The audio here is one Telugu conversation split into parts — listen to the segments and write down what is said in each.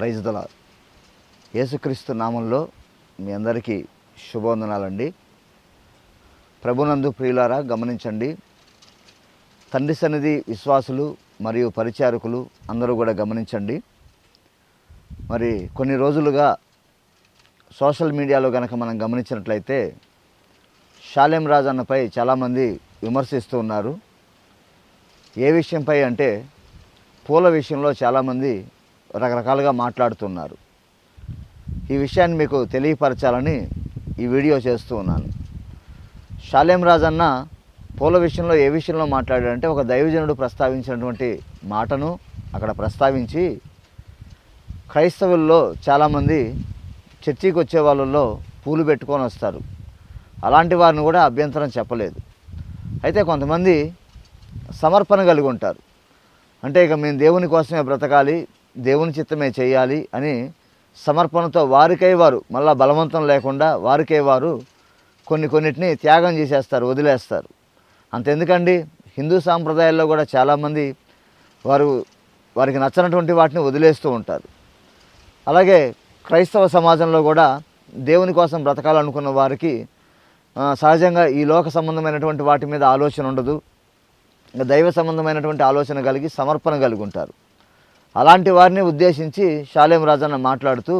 ప్రైజ్ దల యేసుక్రీస్తు నామంలో మీ అందరికీ శుభవందనాలండి. ప్రభునందు ప్రియులారా గమనించండి. తండ్రి సన్నిధి విశ్వాసులు మరియు పరిచారకులు అందరూ కూడా గమనించండి. మరి కొన్ని రోజులుగా సోషల్ మీడియాలో కనుక మనం గమనించినట్లయితే షాలేం రాజ్ అన్నపై చాలామంది విమర్శిస్తూ ఉన్నారు. ఏ విషయంపై అంటే పూల విషయంలో చాలామంది రకరకాలుగా మాట్లాడుతున్నారు. ఈ విషయాన్ని మీకు తెలియపరచాలని ఈ వీడియో చేస్తూ ఉన్నాను. షాలేం రాజ్ అన్న పూల విషయంలో ఏ విషయంలో మాట్లాడాడంటే ఒక దైవజనుడు ప్రస్తావించినటువంటి మాటను అక్కడ ప్రస్తావించి క్రైస్తవుల్లో చాలామంది చర్చికి వచ్చే వాళ్ళల్లో పూలు పెట్టుకొని వస్తారు. అలాంటి వారిని కూడా అభ్యంతరం చెప్పలేదు. అయితే కొంతమంది సమర్పణ కలిగి ఉంటారు. అంటే ఇక మేము దేవుని కోసమే బ్రతకాలి దేవుని చిత్తమే చేయాలి అని సమర్పణతో వారికై వారు మళ్ళా బలవంతం లేకుండా వారికై వారు కొన్ని కొన్నిటిని త్యాగం చేసేస్తారు వదిలేస్తారు. అంతెందుకండి? హిందూ సాంప్రదాయాల్లో కూడా చాలామంది వారు వారికి నచ్చినటువంటి వాటిని వదిలేస్తూ ఉంటారు. అలాగే క్రైస్తవ సమాజంలో కూడా దేవుని కోసం బ్రతకాలనుకున్న వారికి సహజంగా ఈ లోక సంబంధమైనటువంటి వాటి మీద ఆలోచన ఉండదు. దైవ సంబంధమైనటువంటి ఆలోచన కలిగి సమర్పణ కలిగి ఉంటారు. అలాంటి వారిని ఉద్దేశించి షాలేం రాజన్న మాట్లాడుతూ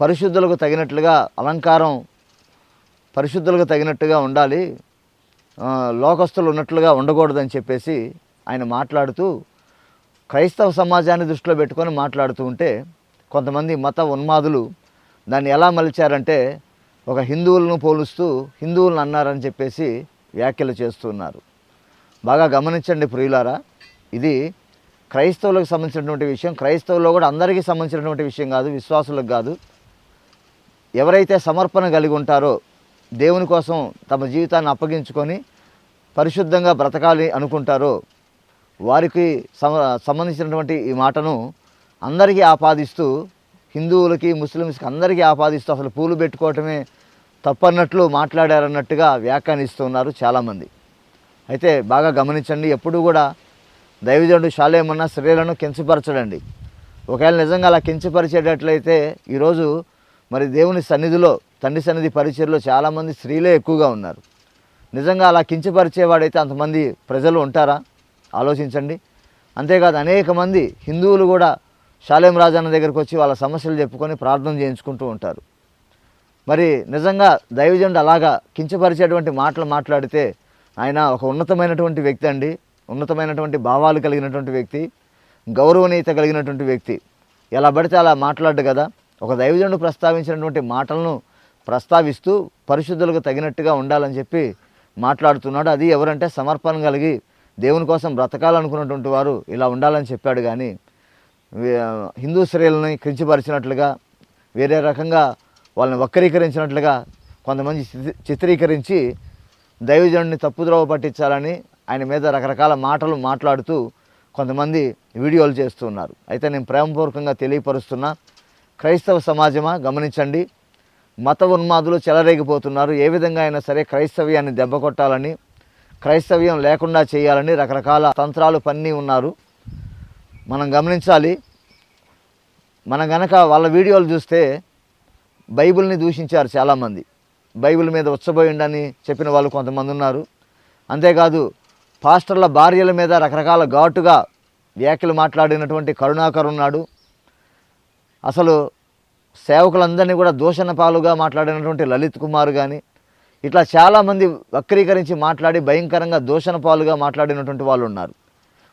పరిశుద్ధులకు తగినట్లుగా అలంకారం పరిశుద్ధులకు తగినట్టుగా ఉండాలి లోకస్తులు ఉన్నట్లుగా ఉండకూడదని చెప్పేసి ఆయన మాట్లాడుతూ క్రైస్తవ సమాజాన్ని దృష్టిలో పెట్టుకొని మాట్లాడుతూ ఉంటే కొంతమంది మత ఉన్మాదులు దాన్ని ఎలా మలిచారంటే ఒక హిందువులను పోలుస్తూ హిందువులను అన్నారని చెప్పేసి వ్యాఖ్యలు చేస్తున్నారు. బాగా గమనించండి ప్రియులారా ఇది క్రైస్తవులకు సంబంధించినటువంటి విషయం క్రైస్తవుల్లో కూడా అందరికీ సంబంధించినటువంటి విషయం కాదు విశ్వాసులకు కాదు. ఎవరైతే సమర్పణ కలిగి ఉంటారో దేవుని కోసం తమ జీవితాన్ని అప్పగించుకొని పరిశుద్ధంగా బ్రతకాలి అనుకుంటారో వారికి సంబంధించినటువంటి ఈ మాటను అందరికీ ఆపాదిస్తూ హిందువులకి ముస్లిమ్స్కి అందరికీ ఆపాదిస్తూ అసలు పూలు పెట్టుకోవటమే తప్పన్నట్లు మాట్లాడారన్నట్టుగా వ్యాఖ్యానిస్తున్నారు చాలామంది. అయితే బాగా గమనించండి ఎప్పుడూ కూడా దైవజనుడు శాలేమన్న స్త్రీలను కించపరచడండి. ఒకవేళ నిజంగా అలా కించపరిచేటట్లయితే ఈరోజు మరి దేవుని సన్నిధిలో తండ్రి సన్నిధి పరిచయలో చాలామంది స్త్రీలే ఎక్కువగా ఉన్నారు. నిజంగా అలా కించపరిచేవాడైతే అంతమంది ప్రజలు ఉంటారా? ఆలోచించండి. అంతేకాదు అనేక మంది హిందువులు కూడా శాలేం రాజన్న దగ్గరికి వచ్చి వాళ్ళ సమస్యలు చెప్పుకొని ప్రార్థన చేయించుకుంటూ ఉంటారు. మరి నిజంగా దైవజనుడు అలాగా కించపరిచేటువంటి మాటలు మాట్లాడితే ఆయన ఒక ఉన్నతమైనటువంటి వ్యక్తి అండి. ఉన్నతమైనటువంటి భావాలు కలిగినటువంటి వ్యక్తి గౌరవనీయత కలిగినటువంటి వ్యక్తి. ఎలా పడితే అలా మాట్లాడు కదా. ఒక దైవజనుడు ప్రస్తావించినటువంటి మాటలను ప్రస్తావిస్తూ పరిశుద్ధులకు తగినట్టుగా ఉండాలని చెప్పి మాట్లాడుతున్నాడు. అది ఎవరంటే సమర్పణ కలిగి దేవుని కోసం బ్రతకాలనుకున్నటువంటి వారు ఇలా ఉండాలని చెప్పాడు. కానీ హిందూ స్త్రీలని కించపరిచినట్లుగా వేరే రకంగా వాళ్ళని వక్రీకరించినట్లుగా కొంతమంది చిత్రీకరించి దైవజనుడిని తప్పుద్రోవ పట్టించాలని ఆయన మీద రకరకాల మాటలు మాట్లాడుతూ కొంతమంది వీడియోలు చేస్తున్నారు అయితే నేను ప్రేమపూర్వకంగా తెలియపరుస్తున్నా క్రైస్తవ సమాజమా? గమనించండి. మత ఉన్మాదులు చెలరేగిపోతున్నారు. ఏ విధంగా అయినా సరే క్రైస్తవ్యాన్ని దెబ్బ కొట్టాలని క్రైస్తవ్యం లేకుండా చేయాలని రకరకాల తంత్రాలు పన్నీ ఉన్నారు. మనం గమనించాలి మనం గనక వాళ్ళ వీడియోలు చూస్తే బైబిల్ని దూషించారు చాలామంది. బైబిల్ మీద ఉచ్చబోయిండని చెప్పిన వాళ్ళు కొంతమంది ఉన్నారు. అంతేకాదు పాస్టర్ల భార్యల మీద రకరకాల ఘాటుగా వ్యాఖ్యలు మాట్లాడినటువంటి కరుణాకర్ ఉన్నాడు. అసలు సేవకులందరినీ కూడా దూషణ పాలుగా మాట్లాడినటువంటి లలిత్ కుమార్ కానీ ఇట్లా చాలామంది వక్రీకరించి మాట్లాడి భయంకరంగా దూషణ పాలుగా మాట్లాడినటువంటి వాళ్ళు ఉన్నారు.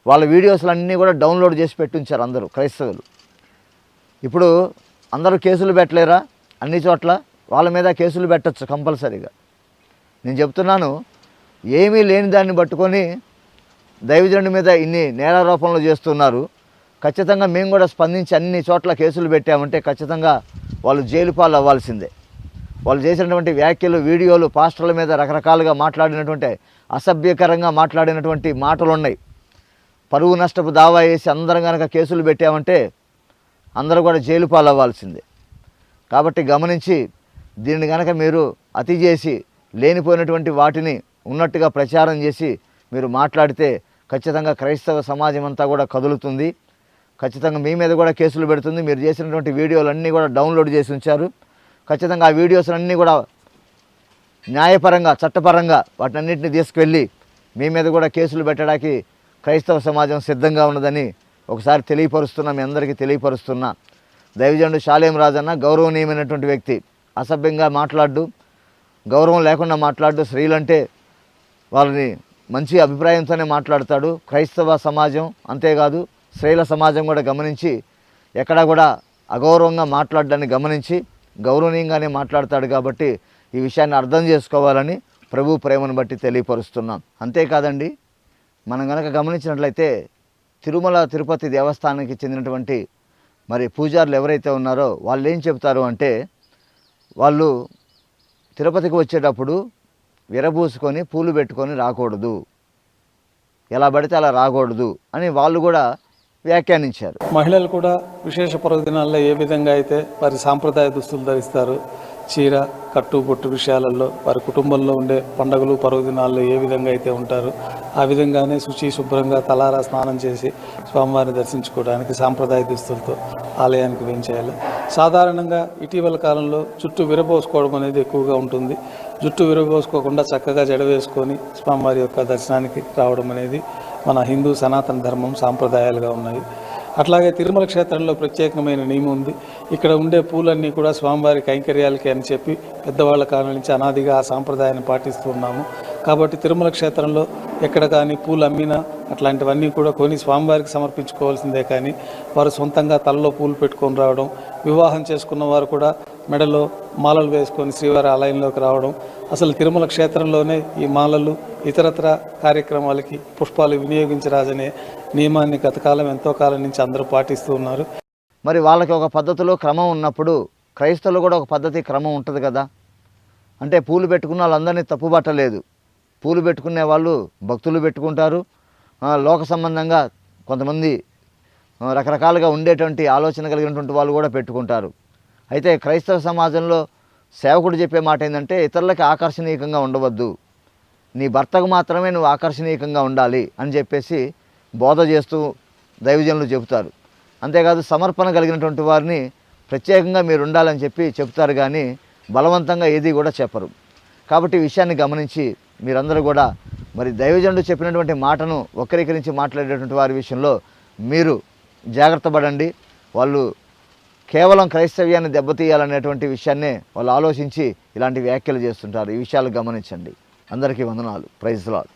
వాళ్ళ వీడియోస్లు అన్నీ కూడా డౌన్లోడ్ చేసి పెట్టుంచారు అందరూ క్రైస్తవులు. ఇప్పుడు అందరూ కేసులు పెట్టలేరా? అన్ని చోట్ల వాళ్ళ మీద కేసులు పెట్టచ్చు కంపల్సరీగా. నేను చెప్తున్నాను ఏమీ లేని దాన్ని పట్టుకొని దైవజనుడి మీద ఇన్ని నేరారోపణలు చేస్తున్నారు. ఖచ్చితంగా మేము కూడా స్పందించి అన్ని చోట్ల కేసులు పెట్టామంటే ఖచ్చితంగా వాళ్ళు జైలు పాలు అవ్వాల్సిందే. వాళ్ళు చేసినటువంటి వ్యాఖ్యలు వీడియోలు పాస్టర్ల మీద రకరకాలుగా మాట్లాడినటువంటి అసభ్యకరంగా మాట్లాడినటువంటి మాటలు ఉన్నాయి పరువు నష్టపు దావా వేసి అందరం కనుక కేసులు పెట్టామంటే అందరూ కూడా జైలు పాలు అవ్వాల్సిందే. కాబట్టి గమనించి దీన్ని కనుక మీరు అతి చేసి లేనిపోయినటువంటి వాటిని ఉన్నట్టుగా ప్రచారం చేసి మీరు మాట్లాడితే ఖచ్చితంగా క్రైస్తవ సమాజం అంతా కూడా కదులుతుంది. ఖచ్చితంగా మీ మీద కూడా కేసులు పెడుతుంది. మీరు చేసినటువంటి వీడియోలన్నీ కూడా డౌన్లోడ్ చేసి ఉంచారు. ఖచ్చితంగా ఆ వీడియోస్ అన్నీ కూడా న్యాయపరంగా చట్టపరంగా వాటన్నిటిని తీసుకువెళ్ళి మీ మీద కూడా కేసులు పెట్టడానికి క్రైస్తవ సమాజం సిద్ధంగా ఉన్నదని ఒకసారి తెలియపరుస్తున్నా మీ అందరికీ తెలియపరుస్తున్నా. దైవజనుడు శాలేం రాజన్న గౌరవనీయమైనటువంటి వ్యక్తి. అసభ్యంగా మాట్లాడు గౌరవం లేకుండా మాట్లాడు స్త్రీలంటే వాళ్ళని మంచి అభిప్రాయంతోనే మాట్లాడతాడు. క్రైస్తవ సమాజం అంతేకాదు స్త్రీల సమాజం కూడా గమనించి ఎక్కడా కూడా అగౌరవంగా మాట్లాడడాన్ని గమనించి గౌరవనీయంగానే మాట్లాడతాడు కాబట్టి ఈ విషయాన్ని అర్థం చేసుకోవాలని ప్రభు ప్రేమను బట్టి తెలియపరుస్తున్నాం. అంతేకాదండి మనం కనుక గమనించినట్లయితే తిరుమల తిరుపతి దేవస్థానానికి చెందినటువంటి మరి పూజారులు ఎవరైతే ఉన్నారో వాళ్ళు ఏం చెప్తారు అంటే వాళ్ళు తిరుపతికి వచ్చేటప్పుడు విరబూసుకొని పూలు పెట్టుకొని రాకూడదు. ఎలా పడితే అలా రాకూడదు అని వాళ్ళు కూడా వ్యాఖ్యానించారు. మహిళలు కూడా విశేష పర్వదినాల్లో ఏ విధంగా అయితే వారి సాంప్రదాయ దుస్తులు ధరిస్తారు చీర కట్టు బొట్టు విషయాలలో వారి కుటుంబంలో ఉండే పండుగలు పర్వదినాల్లో ఏ విధంగా అయితే ఉంటారో ఆ విధంగానే శుచి శుభ్రంగా తలారా స్నానం చేసి స్వామివారిని దర్శించుకోవడానికి సాంప్రదాయ దుస్తులతో ఆలయానికి వేయించేయాలి సాధారణంగా ఇటీవల కాలంలో చుట్టూ విరబోసుకోవడం అనేది ఎక్కువగా ఉంటుంది. జుట్టు విరగోసుకోకుండా చక్కగా జడ వేసుకొని స్వామివారి యొక్క దర్శనానికి రావడం అనేది మన హిందూ సనాతన ధర్మం సాంప్రదాయాలుగా ఉన్నాయి. అట్లాగే తిరుమల క్షేత్రంలో ప్రత్యేకమైన నియమం ఉంది. ఇక్కడ ఉండే పూలన్నీ కూడా స్వామివారి కైంకర్యాలకి అని చెప్పి పెద్దవాళ్ళ కాలం నుంచి అనాదిగా ఆ సాంప్రదాయాన్ని పాటిస్తూ ఉన్నాము. కాబట్టి తిరుమల క్షేత్రంలో ఎక్కడ కానీ పూలు అమ్మినా అట్లాంటివన్నీ కూడా కొని స్వామివారికి సమర్పించుకోవాల్సిందే కానీ వారు సొంతంగా తలలో పూలు పెట్టుకొని రావడం వివాహం చేసుకున్న వారు కూడా మెడలో మాలలు వేసుకొని శ్రీవారి ఆలయంలోకి రావడం అసలు తిరుమల క్షేత్రంలోనే ఈ మాలలు ఇతరత్ర కార్యక్రమాలకి పుష్పాలు వినియోగించరాజనే నియమాన్ని గతకాలం ఎంతో కాలం నుంచి అందరూ పాటిస్తూ ఉన్నారు. మరి వాళ్ళకి ఒక పద్ధతిలో క్రమం ఉన్నప్పుడు క్రైస్తవులు కూడా ఒక పద్ధతి క్రమం ఉంటుంది కదా. అంటే పూలు పెట్టుకున్న వాళ్ళందరినీ తప్పుబట్టలేదు పూలు పెట్టుకునే వాళ్ళు భక్తులు పెట్టుకుంటారు. లోక సంబంధంగా కొంతమంది రకరకాలుగా ఉండేటువంటి ఆలోచన కలిగినటువంటి వాళ్ళు కూడా పెట్టుకుంటారు. అయితే క్రైస్తవ సమాజంలో సేవకుడు చెప్పే మాట ఏంటంటే ఇతరులకి ఆకర్షణీయంగా ఉండవద్దు. నీ భర్తకు మాత్రమే నువ్వు ఆకర్షణీయంగా ఉండాలి అని చెప్పేసి బోధ చేస్తూ దైవజనులు చెబుతారు. అంతేకాదు సమర్పణ కలిగినటువంటి వారిని ప్రత్యేకంగా మీరు ఉండాలని చెప్పి చెప్తారు కానీ బలవంతంగా ఏది కూడా చెప్పరు. కాబట్టి ఈ విషయాన్ని గమనించి మీరందరూ కూడా మరి దైవజనుడు చెప్పినటువంటి మాటను వక్రీకరించి మాట్లాడేటువంటి వారి విషయంలో మీరు జాగ్రత్త పడండి. వాళ్ళు కేవలం క్రైస్తవ్యాన్ని దెబ్బతీయాలనేటువంటి విషయాన్నే వాళ్ళు ఆలోచించి ఇలాంటి వ్యాఖ్యలు చేస్తుంటారు. ఈ విషయాలు గమనించండి. అందరికీ వందనాలు. ప్రైజ్లాడ్